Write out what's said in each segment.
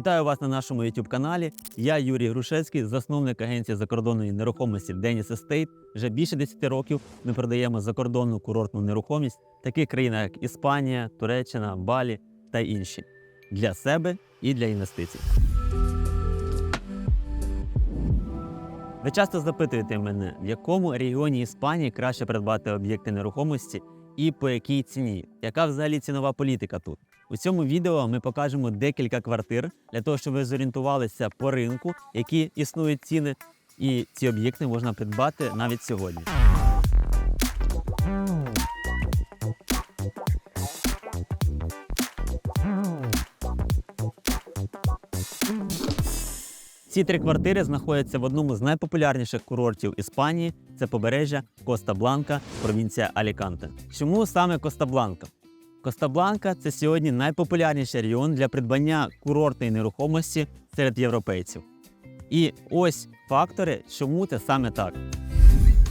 Вітаю вас на нашому youtube каналі. Я Юрій Грушевський, засновник агенції закордонної нерухомості Деніс Естейт. Вже більше 10 років ми продаємо закордонну курортну нерухомість в таких країнах, як Іспанія, Туреччина, Балі та інші для себе і для інвестицій. Ви часто запитуєте мене, в якому регіоні Іспанії краще придбати об'єкти нерухомості і по якій ціні? Яка взагалі цінова політика тут? У цьому відео ми покажемо декілька квартир для того, щоб ви зорієнтувалися по ринку, які існують ціни, і ці об'єкти можна придбати навіть сьогодні. Ці три квартири знаходяться в одному з найпопулярніших курортів Іспанії. Це побережжя Коста Бланка, провінція Аліканте. Чому саме Коста Бланка? Коста Бланка це сьогодні найпопулярніший регіон для придбання курортної нерухомості серед європейців. І ось фактори, чому це саме так.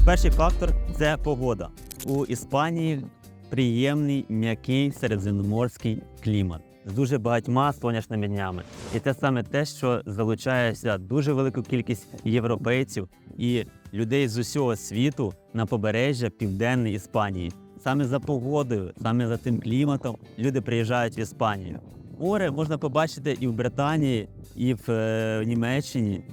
Перший фактор це погода. У Іспанії приємний м'який середземноморський клімат з дуже багатьма сонячними днями. І це саме те, що залучається дуже велику кількість європейців і людей з усього світу на побережжя Південної Іспанії. Саме за погодою, саме за тим кліматом люди приїжджають в Іспанію. Море можна побачити і в Британії, і в е, Німеччині,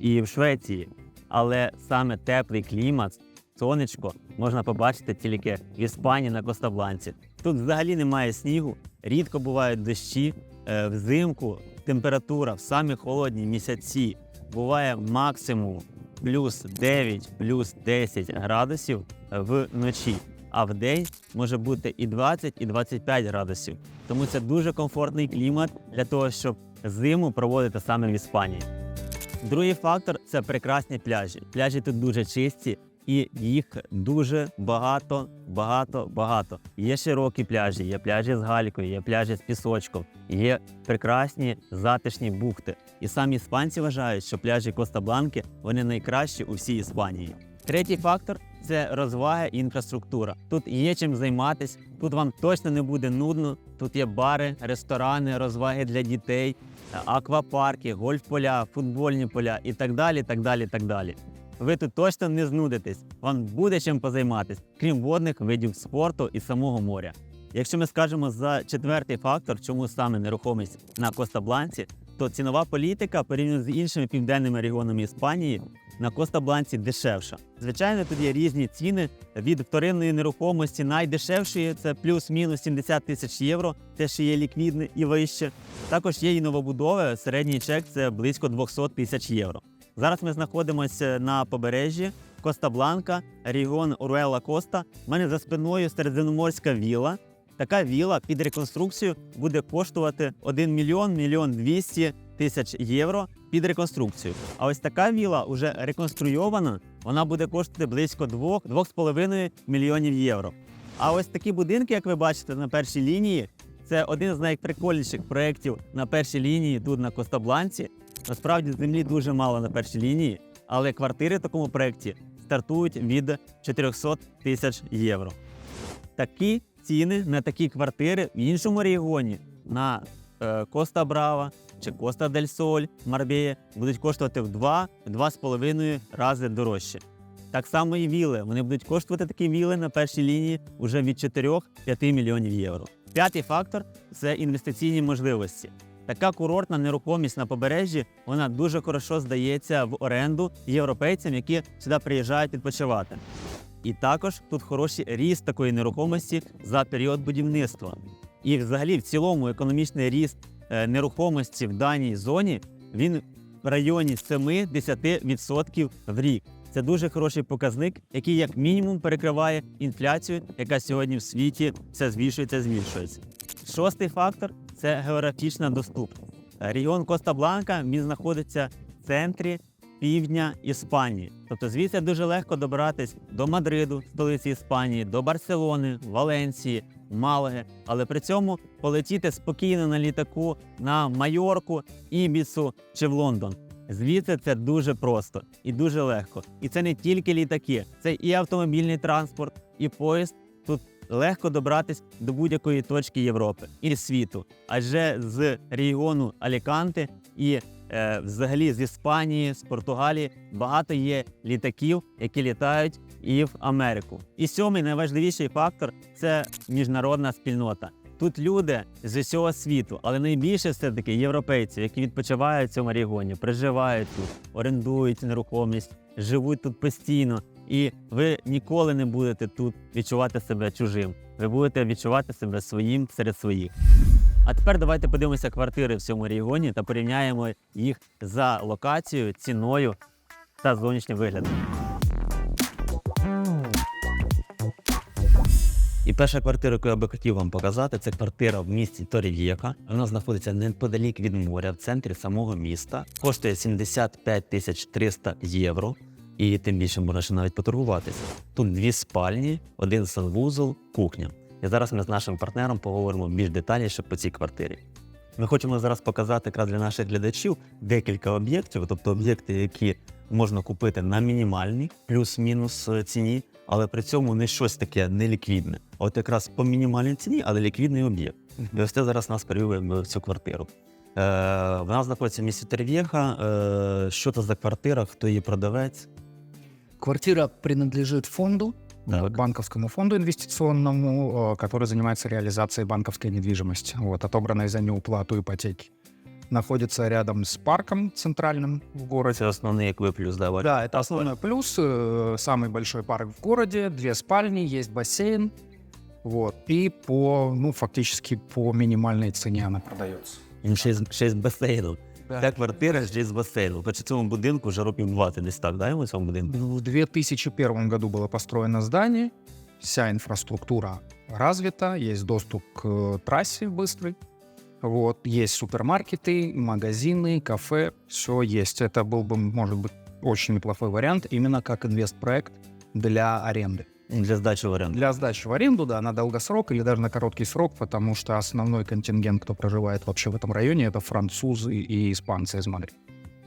і в Швеції. Але саме теплий клімат, сонечко можна побачити тільки в Іспанії на Коста-Бланці. Тут взагалі немає снігу, рідко бувають дощі. Е, Взимку температура в самі холодні місяці буває максимум плюс 9, плюс 10 градусів вночі. А в день може бути і 20, і 25 градусів. Тому це дуже комфортний клімат для того, щоб зиму проводити саме в Іспанії. Другий фактор це прекрасні пляжі. Пляжі тут дуже чисті, і їх дуже багато, багато, багато. Є широкі пляжі, є пляжі з галькою, є пляжі з пісочком, є прекрасні затишні бухти. І самі іспанці вважають, що пляжі Коста-Бланки вони найкращі у всій Іспанії. Третій фактор це розвага і інфраструктура. Тут є чим займатися, тут вам точно не буде нудно. Тут є бари, ресторани, розваги для дітей, аквапарки, гольф-поля, футбольні поля і так далі. так далі, так далі. Ви тут точно не знудитесь, вам буде чим позайматись, крім водних видів спорту і самого моря. Якщо ми скажемо за четвертий фактор, чому саме нерухомість на Коста-Бланці, то цінова політика порівняно з іншими південними регіонами Іспанії на Коста-Бланці дешевша. Звичайно, тут є різні ціни від вторинної нерухомості. Найдешевшої це плюс-мінус 70 тисяч євро, те, що є ліквідне і вище. Також є і новобудови. Середній чек це близько 200 тисяч євро. Зараз ми знаходимося на побережжі Коста-Бланка, регіон Уруела Коста. У мене за спиною середземноморська віла. Така віла під реконструкцію буде коштувати 1 мільйон мільйон 200 тисяч євро під реконструкцію. А ось така віла вже реконструйована, вона буде коштувати близько 2-2,5 мільйонів євро. А ось такі будинки, як ви бачите на першій лінії, це один з найприкольніших проєктів на першій лінії тут на Коста-Бланці. Насправді землі дуже мало на першій лінії, але квартири в такому проєкті стартують від 400 тисяч євро. Такі ціни на такі квартири в іншому регіоні на е, Коста Брава чи Коста Дель Соль, Марбея будуть коштувати в 2-2,5 рази дорожче. Так само і віли. Вони будуть коштувати такі віли на першій лінії вже від 4-5 мільйонів євро. П'ятий фактор це інвестиційні можливості. Така курортна нерухомість на побережжі вона дуже хорошо здається в оренду європейцям, які сюди приїжджають відпочивати. І також тут хороший ріст такої нерухомості за період будівництва. І взагалі, в цілому, економічний ріст е, нерухомості в даній зоні він в районі 7-10% в рік. Це дуже хороший показник, який як мінімум перекриває інфляцію, яка сьогодні в світі все збільшується, збільшується. Шостий фактор це географічна доступність. Регіон Коста-Бланка він знаходиться в центрі півдня Іспанії. Тобто звідси дуже легко добратись до Мадриду, столиці Іспанії, до Барселони, Валенції, Малаги. Але при цьому полетіти спокійно на літаку на Майорку, Ібіцу чи в Лондон. Звідси це дуже просто і дуже легко. І це не тільки літаки, це і автомобільний транспорт, і поїзд. Тут легко добратись до будь-якої точки Європи і світу. Адже з регіону Аліканте і взагалі з Іспанії, з Португалії багато є літаків, які літають і в Америку. І сьомий найважливіший фактор це міжнародна спільнота. Тут люди з усього світу, але найбільше все-таки європейців, які відпочивають в цьому регіоні, проживають тут, орендують нерухомість, живуть тут постійно. І ви ніколи не будете тут відчувати себе чужим. Ви будете відчувати себе своїм серед своїх. А тепер давайте подивимося квартири в цьому регіоні та порівняємо їх за локацією, ціною та зовнішнім виглядом. І перша квартира, яку я би хотів вам показати, це квартира в місті Торів'єка. Вона знаходиться неподалік від моря, в центрі самого міста. Коштує 75 тисяч 300 євро. І тим більше можна ще навіть поторгуватися. Тут дві спальні, один санвузол, кухня. І зараз ми з нашим партнером поговоримо більш детальніше по цій квартирі. Ми хочемо зараз показати якраз для наших глядачів декілька об'єктів, тобто об'єкти, які можна купити на мінімальній плюс-мінус е, ціні, але при цьому не щось таке неліквідне. От якраз по мінімальній ціні, але ліквідний об'єкт. І ось це зараз нас перевів в цю квартиру. Е, вона знаходиться в місті Терв'єха. Е, що це за квартира, хто її продавець? Квартира принадлежит фонду, Так. банковскому фонду инвестиционному, э, который занимается реализацией банковской недвижимости, вот, отобранной за неуплату ипотеки. Находится рядом с парком центральным в городе. Це основний якби плюс да, бачу. Да, это основной плюс. э, Самый большой парк в городе, две спальни, есть бассейн. Вот. И по, ну, фактически по минимальной цене она продается. Він ще, з- Ця квартира з басейном. Хоча цьому будинку вже років 20 десь так, да, йому цьому будинку? В 2001 году было построено здание, вся инфраструктура развита, есть доступ к э, трассе быстрый, вот, есть супермаркеты, магазины, кафе, все есть. Это был бы, может быть, очень неплохой вариант, именно как инвестпроект для аренды. Для здачі в оренду. Для сдачи в аренду, да, на долгосрок или даже на короткий срок, потому что основной контингент, кто проживает вообще в этом районе, это французы и испанцы из Мадрида.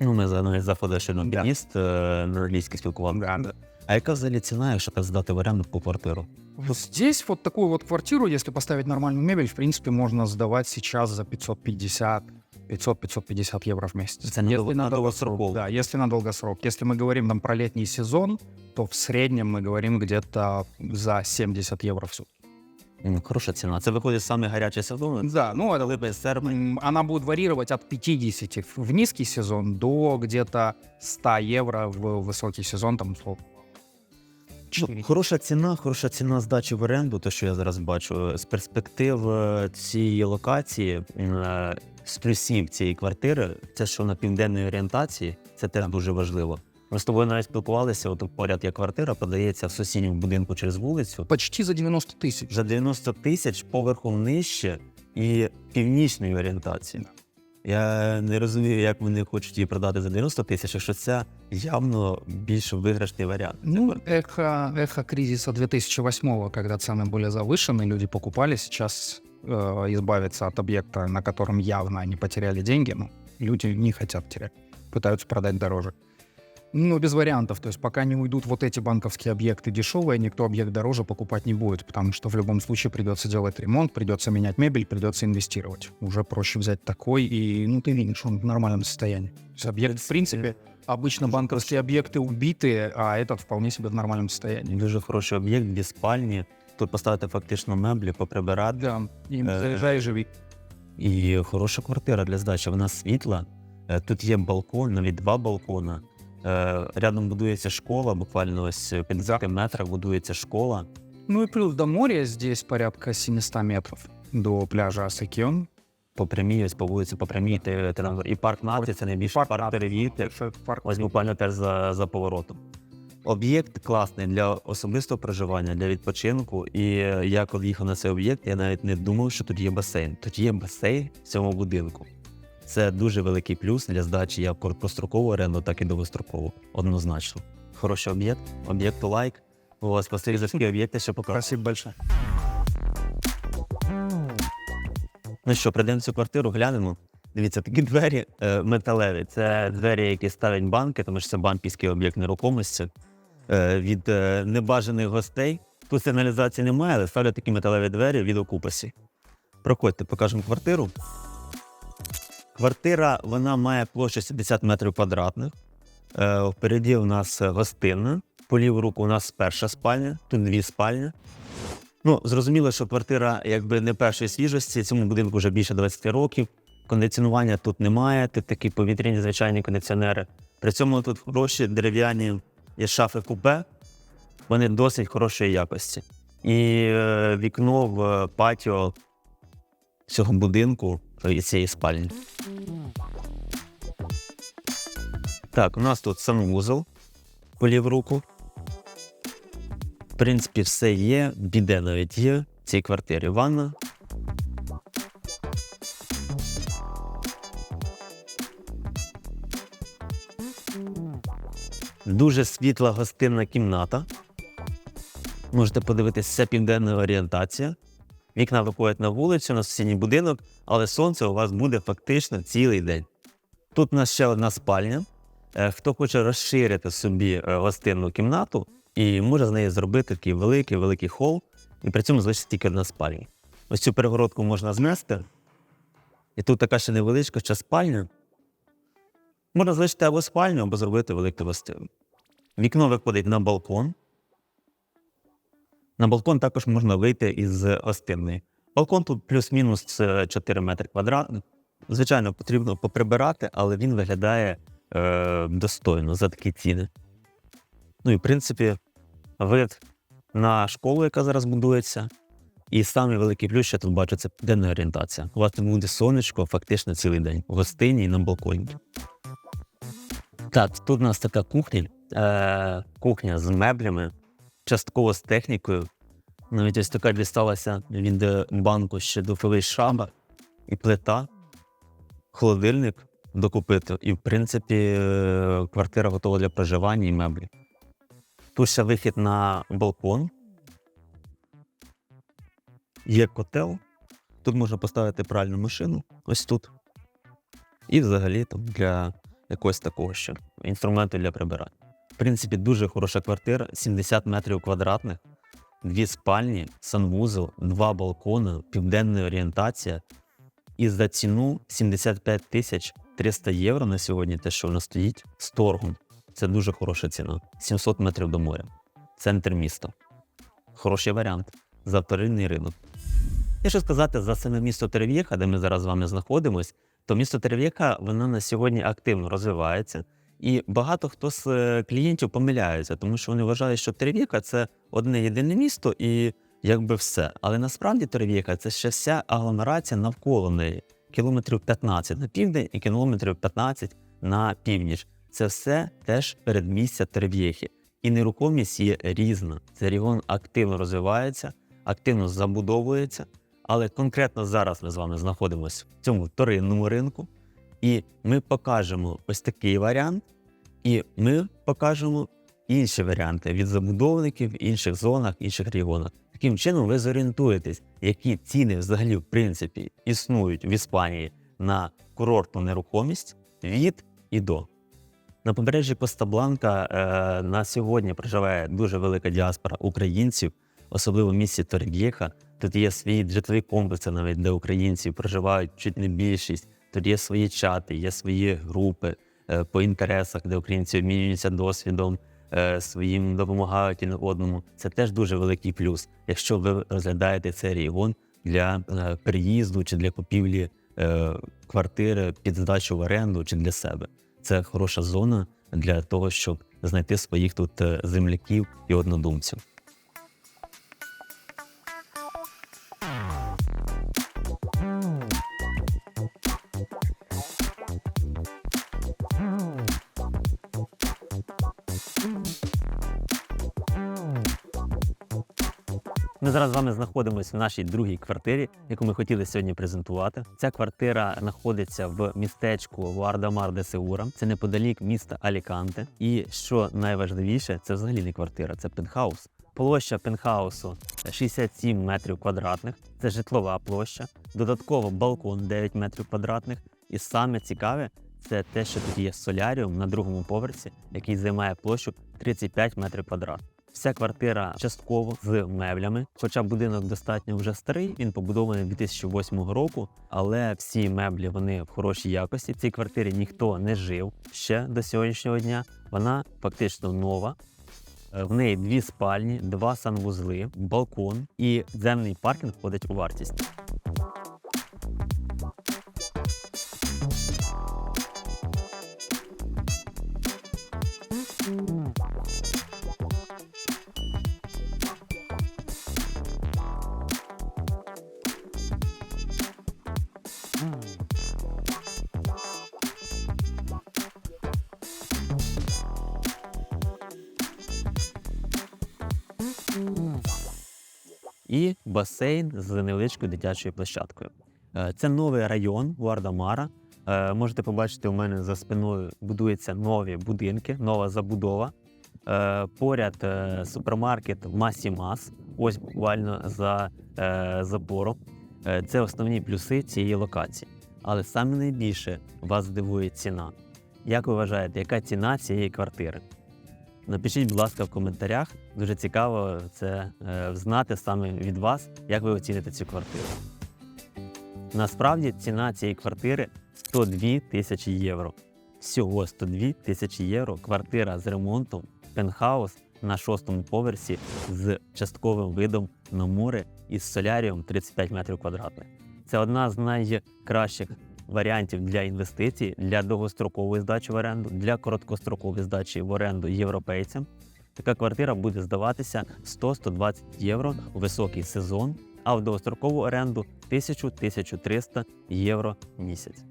Ну, ми за навіть заходили ще на Да. під'їзд е, на англійській спілкувалися. Да, да. А яка взагалі ціна, якщо так здати в оренду по квартиру? Вот здесь вот такую вот квартиру, если поставить нормальную мебель, в принципе, можно сдавать сейчас за 550 500-550 евро в месяц. Це на Если дол- на долгосрок. Да, если на долгосрок. Если мы говорим там про летний сезон, то в среднем мы говорим где-то за 70 евро в сутки. М, Хороша ціна. Це виходить саме гарячий сезон. Да, ну это Липень, серпень. м, она будет варьировать от 50 в низкий сезон до где-то 100 евро в высокий сезон, там, условно. Ну, Хороша ціна, хороша ціна здачі в оренду, те, що я зараз бачу. З перспектив е, цієї локації, е, з плюсів цієї квартири, це що на південній орієнтації, це теж дуже важливо. Ми з тобою навіть спілкувалися, от поряд є квартира, продається в сусідньому будинку через вулицю. Почти за 90 тысяч. За 90 тисяч поверхом нижче і північної орієнтації. Я не розумію, як вони хочуть її продати за 90 тисяч, якщо це явно більш виграшний варіант. Ну, эхо, эхо кризиса 2008 когда цены были завышены, люди покупали. Сейчас э, избавиться от объекта, на котором явно они потеряли деньги, ну, люди не хотят терять, пытаются продать дороже. Ну, без вариантов. То есть пока не уйдут вот эти банковские объекты дешевые, никто объект дороже покупать не будет, потому что в любом случае придется делать ремонт, придется менять мебель, придется инвестировать. Уже проще взять такой, и, ну, ты видишь, он в нормальном состоянии. То есть объект, в принципе, Обычно банковские объекты убиты, а этот вполне себе в нормальном состоянии. Дуже хороший об'єкт, дві спальні. Тут поставити фактично меблі, поприбирати. Да, и Э, заезжай и. І хороша квартира для здачі. Вона світла. Е, Тут є балкон, навіть два балкона. Е, Рядом будується школа, буквально ось в 50 метрах будується школа. Ну и плюс до моря здесь порядка 700 метров до пляжа Асакион. По прямій, ось по вулиці, по прямій ти, ти нам- і парк нації, це найбільший парк, парк перевірки. Ось буквально теж за, за поворотом. Об'єкт класний для особистого проживання, для відпочинку. І я коли їхав на цей об'єкт, я навіть не думав, що тут є басейн. Тут є басейн в цьому будинку. Це дуже великий плюс для здачі як короткострокову оренду, так і довгострокову. Однозначно. Хороший об'єкт, об'єкту лайк. Ось спасибі за такі об'єкти, що показав. Спасибо большое. Ну що, прийдемо в цю квартиру, глянемо. Дивіться, такі двері е, металеві. Це двері, які ставлять банки, тому що це банківський об'єкт нерухомості. Е, від е, небажаних гостей Тут сигналізації немає, але ставлять такі металеві двері від окупасі. Проходьте, покажемо квартиру. Квартира вона має площу 70 метрів квадратних. Е, впереді у нас гостинна. По ліву руку у нас перша спальня, тут дві спальні. Ну, зрозуміло, що квартира якби не першої свіжості, цьому будинку вже більше 20 років. Кондиціонування тут немає, тут такі повітряні звичайні кондиціонери. При цьому тут хороші дерев'яні є шафи купе, вони досить хорошої якості. І е, вікно в патіо цього будинку е, і цієї спальні. Так, у нас тут санвузол по ліву руку. В принципі, все є, біде навіть є в цій квартирі. Ванна. Дуже світла гостинна кімната. Можете подивитися, це південна орієнтація. Вікна виходять на вулицю, на сусідній будинок, але сонце у вас буде фактично цілий день. Тут у нас ще одна спальня. Е, Хто хоче розширити собі е, гостинну кімнату і може з неї зробити такий великий великий хол, і при цьому залишиться тільки одна спальня. Ось цю перегородку можна знести. І тут така ще невеличка ще спальня. Можна залишити або спальню, або зробити велику гостину. Вікно виходить на балкон. На балкон також можна вийти із гостинної. Балкон тут плюс-мінус е, 4 метри квадратних. Звичайно, потрібно поприбирати, але він виглядає е, достойно за такі ціни. Ну і в принципі, вид на школу, яка зараз будується. І самий великий плюс, що тут бачу, це денна орієнтація. У вас тут буде сонечко фактично цілий день в гостині і на балконі. Так, тут у нас така кухня. Е, кухня з меблями, частково з технікою. Навіть ось така дісталася від банку ще духовий шаба і плита, холодильник докупити. І, в принципі, е, квартира готова для проживання і меблі. Тут ще вихід на балкон. Є котел. Тут можна поставити пральну машину, ось тут. І взагалі там для якогось такого ще інструменту для прибирання. В принципі, дуже хороша квартира, 70 метрів квадратних, дві спальні, санвузол, два балкони, південна орієнтація. І за ціну 75 тисяч 300 євро на сьогодні, те, що воно стоїть, з торгом. Це дуже хороша ціна. 700 метрів до моря. Центр міста. Хороший варіант. За вторинний ринок. Якщо сказати за саме місто Терев'єха, де ми зараз з вами знаходимось, то місто Терев'єха воно на сьогодні активно розвивається. І багато хто з е, клієнтів помиляються, тому що вони вважають, що Терев'єха – це одне єдине місто і якби все. Але насправді Терев'єха – це ще вся агломерація навколо неї. Кілометрів 15 на південь і кілометрів 15 на північ. Це все теж передмістя Терев'єхи. І нерухомість є різна. Цей регіон активно розвивається, активно забудовується. Але конкретно зараз ми з вами знаходимося в цьому вторинному ринку, і ми покажемо ось такий варіант, і ми покажемо інші варіанти від забудовників в інших зонах, інших регіонах. Таким чином, ви зорієнтуєтесь, які ціни взагалі в принципі існують в Іспанії на курортну нерухомість від і до. На побережжі Коста-Бланка е, на сьогодні проживає дуже велика діаспора українців, особливо в місті Торрів'єха. Тут є свої житлові комплекси, навіть де українці проживають чуть не більшість. Тут є свої чати, є свої групи е, по інтересах, де українці обмінюються досвідом, е, своїм допомагають один одному. Це теж дуже великий плюс, якщо ви розглядаєте цей регіон для е, переїзду чи для купівлі квартири під здачу в оренду чи для себе. Це хороша зона для того, щоб знайти своїх тут земляків і однодумців. Зараз з вами знаходимося в нашій другій квартирі, яку ми хотіли сьогодні презентувати. Ця квартира знаходиться в містечку Гуардамар де Сеура. Це неподалік міста Аліканте. І що найважливіше, це взагалі не квартира, це пентхаус. Площа пентхаусу 67 метрів квадратних. Це житлова площа. Додатково балкон 9 метрів квадратних. І саме цікаве це те, що тут є соляріум на другому поверсі, який займає площу 35 метрів квадратних. Вся квартира частково з меблями. Хоча будинок достатньо вже старий, він побудований 2008 року, але всі меблі вони в хорошій якості. В цій квартирі ніхто не жив ще до сьогоднішнього дня. Вона фактично нова. Е, В неї дві спальні, два санвузли, балкон і земний паркінг входить у вартість. і басейн з невеличкою дитячою площадкою. Е, Це новий район Гуардамара. Е, Можете побачити, у мене за спиною будуються нові будинки, нова забудова. Е, Поряд супермаркет Масі Мас, ось буквально за забором. Це основні плюси цієї локації. Але саме найбільше вас здивує ціна. Як ви вважаєте, яка ціна цієї квартири? Напишіть, будь ласка, в коментарях. Дуже цікаво це е, знати саме від вас, як ви оціните цю квартиру. Насправді ціна цієї квартири 102 тисячі євро. Всього 102 тисячі євро. Квартира з ремонтом, пентхаус на шостому поверсі з частковим видом на море із солярієм 35 метрів квадратних. Це одна з найкращих варіантів для інвестицій, для довгострокової здачі в оренду, для короткострокової здачі в оренду європейцям. Така квартира буде здаватися 100-120 євро у високий сезон, а в довгострокову оренду 1000-1300 євро місяць.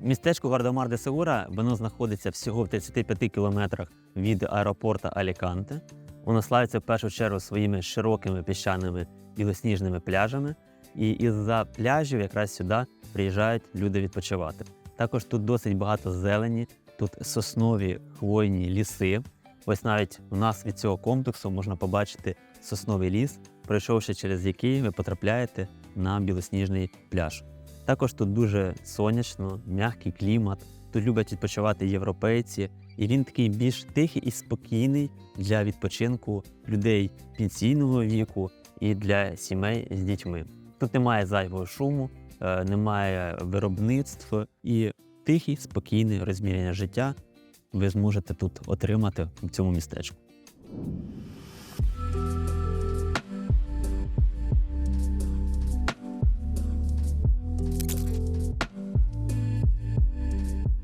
Містечко Гардамар де Сегура воно знаходиться всього в 35 кілометрах від аеропорта Аліканте. Воно славиться в першу чергу своїми широкими піщаними білосніжними пляжами. І із-за пляжів якраз сюди приїжджають люди відпочивати. Також тут досить багато зелені, тут соснові хвойні ліси. Ось навіть у нас від цього комплексу можна побачити сосновий ліс, пройшовши через який ви потрапляєте на білосніжний пляж. Також тут дуже сонячно, м'який клімат. Тут люблять відпочивати європейці, і він такий більш тихий і спокійний для відпочинку людей пенсійного віку і для сімей з дітьми. Тут немає зайвого шуму, е, немає виробництв і тихий, спокійне розміряння життя ви зможете тут отримати в цьому містечку.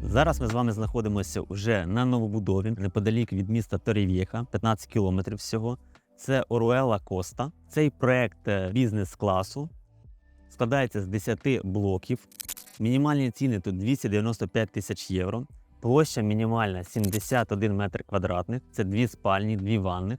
Зараз ми з вами знаходимося вже на новобудові неподалік від міста Торів'єха, 15 кілометрів всього. Це Оруела Коста. Цей проект е, бізнес-класу складається з 10 блоків. Мінімальні ціни тут 295 тисяч євро. Площа мінімальна 71 метр квадратних. Це дві спальні, дві ванни.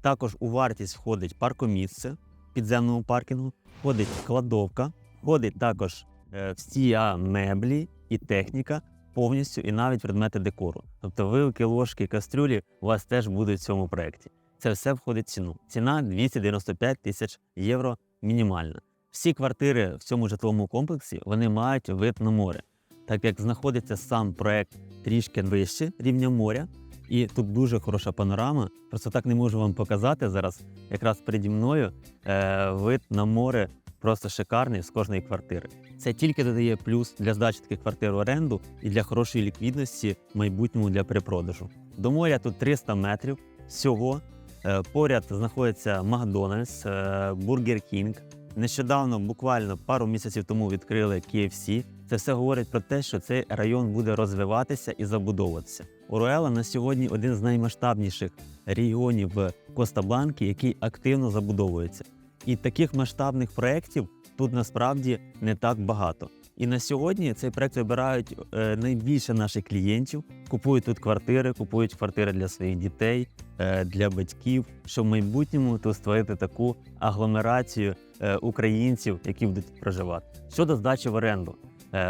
Також у вартість входить паркомісце підземному паркінгу, входить кладовка, входить також е, всі меблі і техніка повністю, і навіть предмети декору. Тобто вилки, ложки, кастрюлі у вас теж будуть в цьому проєкті. Це все входить в ціну. Ціна 295 тисяч євро мінімальна. Всі квартири в цьому житловому комплексі вони мають вид на море, так як знаходиться сам проект трішки вище рівня моря, і тут дуже хороша панорама. Просто так не можу вам показати зараз. Якраз переді мною е, вид на море просто шикарний з кожної квартири. Це тільки додає плюс для здачі таких квартир в оренду і для хорошої ліквідності в майбутньому для перепродажу. До моря тут 300 метрів всього. Е, Поряд знаходиться Макдональдс, е, Бургер Кінг. Нещодавно, буквально пару місяців тому, відкрили KFC. Це все говорить про те, що цей район буде розвиватися і забудовуватися. Оруела на сьогодні один з наймасштабніших регіонів Коста-Бланки, який активно забудовується. І таких масштабних проєктів тут насправді не так багато. І на сьогодні цей проект вибирають е, найбільше наших клієнтів, купують тут квартири, купують квартири для своїх дітей, е, для батьків, щоб в майбутньому тут створити таку агломерацію е, українців, які будуть проживати. Щодо здачі в оренду,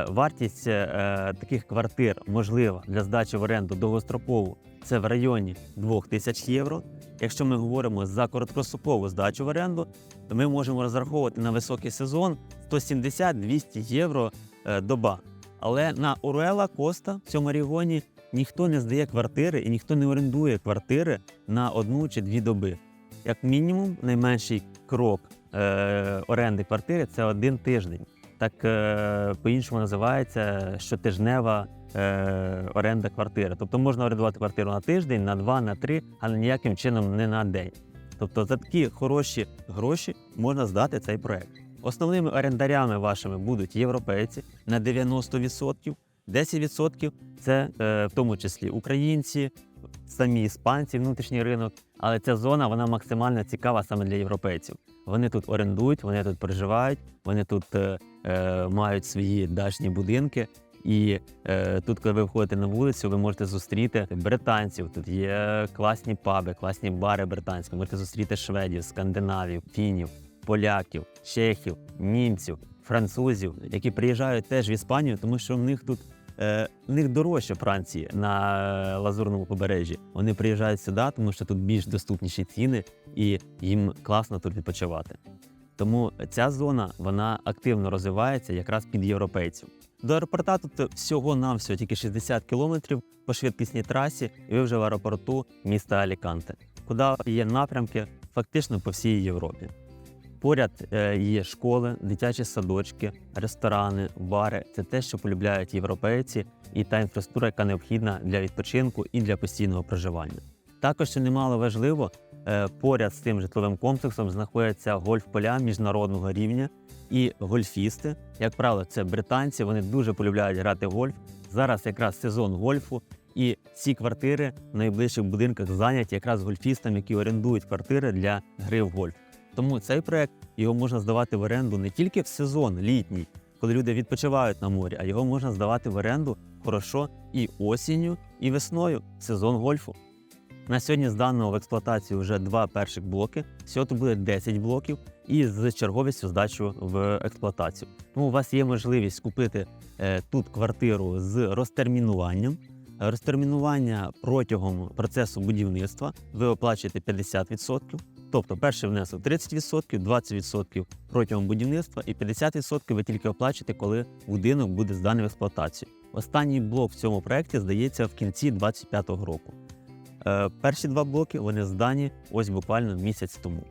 вартість таких квартир можлива для здачі в оренду довгострокову це в районі 2000 євро. Якщо ми говоримо за короткострокову здачу в оренду, то ми можемо розраховувати на високий сезон 170-200 євро е, доба. Але на Уруела Коста в цьому регіоні ніхто не здає квартири і ніхто не орендує квартири на одну чи дві доби. як мінімум, найменший крок е, оренди квартири це один тиждень. Так е, по-іншому називається щотижнева е, оренда квартири. Тобто можна орендувати квартиру на тиждень, на два, на три, але ніяким чином не на день. Тобто за такі хороші гроші можна здати цей проект. Основними орендарями вашими будуть європейці на 90%, 10% це е, в тому числі українці, самі іспанці, внутрішній ринок. Але ця зона вона максимально цікава саме для європейців. Вони тут орендують, вони тут проживають, вони тут е, е, мають свої дачні будинки. І е, тут, коли ви виходите на вулицю, ви можете зустріти британців. Тут є класні паби, класні бари британські. Можете зустріти шведів, скандинавів, фінів, поляків, чехів, німців, французів, які приїжджають теж в Іспанію, тому що в них тут е, в них дорожче Франції на е, лазурному побережжі. Вони приїжджають сюди, тому що тут більш доступніші ціни, і їм класно тут відпочивати. Тому ця зона вона активно розвивається якраз під європейців. До аеропорта тут всього навсього тільки 60 кілометрів по швидкісній трасі, і ви вже в аеропорту міста Аліканте, куди є напрямки фактично по всій Європі. Поряд е, є школи, дитячі садочки, ресторани, бари. Це те, що полюбляють європейці, і та інфраструктура, яка необхідна для відпочинку і для постійного проживання. Також, що немало важливо, поряд з цим житловим комплексом знаходяться гольф-поля міжнародного рівня і гольфісти. Як правило, це британці. Вони дуже полюбляють грати в гольф. Зараз якраз сезон гольфу, і ці квартири в найближчих будинках зайняті якраз гольфістами, які орендують квартири для гри в гольф. Тому цей проект його можна здавати в оренду не тільки в сезон літній, коли люди відпочивають на морі, а його можна здавати в оренду хорошо і осінню, і весною сезон гольфу. На сьогодні здано в експлуатацію вже два перших блоки. Всього тут буде 10 блоків і з черговістю здачу в експлуатацію. Тому у вас є можливість купити е, тут квартиру з розтермінуванням. Розтермінування протягом процесу будівництва ви оплачуєте 50%. Тобто перший внесок 30%, 20% протягом будівництва і 50% ви тільки оплачуєте, коли будинок буде зданий в експлуатацію. Останній блок в цьому проєкті здається в кінці 2025 року. Е, перші два блоки вони здані ось буквально місяць тому.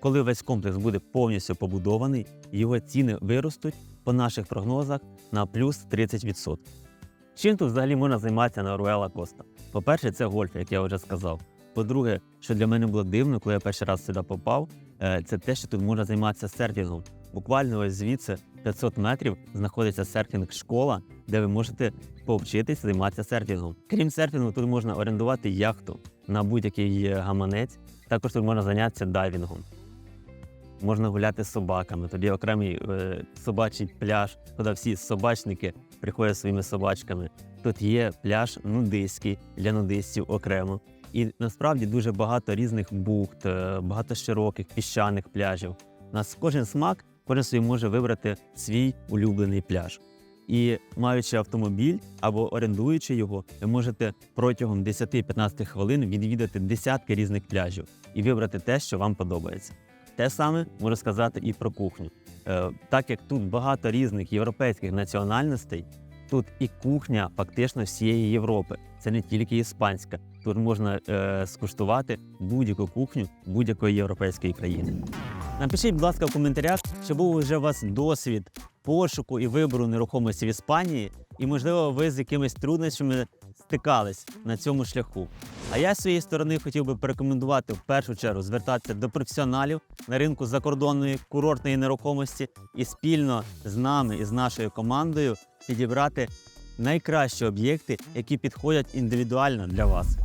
Коли весь комплекс буде повністю побудований, його ціни виростуть по наших прогнозах на плюс 30%. Чим тут взагалі можна займатися на Руела Коста? По-перше, це гольф, як я вже сказав. По-друге, що для мене було дивно, коли я перший раз сюди попав, е, це те, що тут можна займатися серфінгом. Буквально ось звідси 500 метрів знаходиться серфінг-школа, де ви можете повчитись займатися серфінгом. Крім серфінгу, тут можна орендувати яхту на будь-який гаманець. Також тут можна зайнятися дайвінгом. Можна гуляти з собаками. Тоді окремий е, собачий пляж, куди всі собачники приходять своїми собачками. Тут є пляж нудистський для нудистів окремо. І насправді дуже багато різних бухт, е, багато широких піщаних пляжів. У нас кожен смак, кожен собі може вибрати свій улюблений пляж. І маючи автомобіль або орендуючи його, ви можете протягом 10-15 хвилин відвідати десятки різних пляжів і вибрати те, що вам подобається. Те саме можу сказати і про кухню. Е, так як тут багато різних європейських національностей, тут і кухня фактично всієї Європи. Це не тільки іспанська. Тут можна е, скуштувати будь-яку кухню будь-якої європейської країни. Напишіть, будь ласка, в коментарях, чи був вже у вас досвід пошуку і вибору нерухомості в Іспанії, і, можливо, ви з якимись труднощами стикались на цьому шляху. А я з своєї сторони хотів би порекомендувати в першу чергу звертатися до професіоналів на ринку закордонної курортної нерухомості і спільно з нами і з нашою командою підібрати найкращі об'єкти, які підходять індивідуально для вас.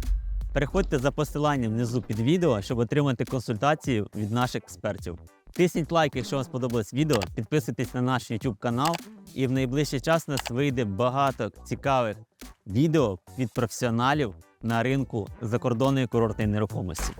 Переходьте за посиланням внизу під відео, щоб отримати консультацію від наших експертів. Тисніть лайк, якщо вам сподобалось відео, підписуйтесь на наш YouTube канал, і в найближчий час у нас вийде багато цікавих відео від професіоналів на ринку закордонної курортної нерухомості.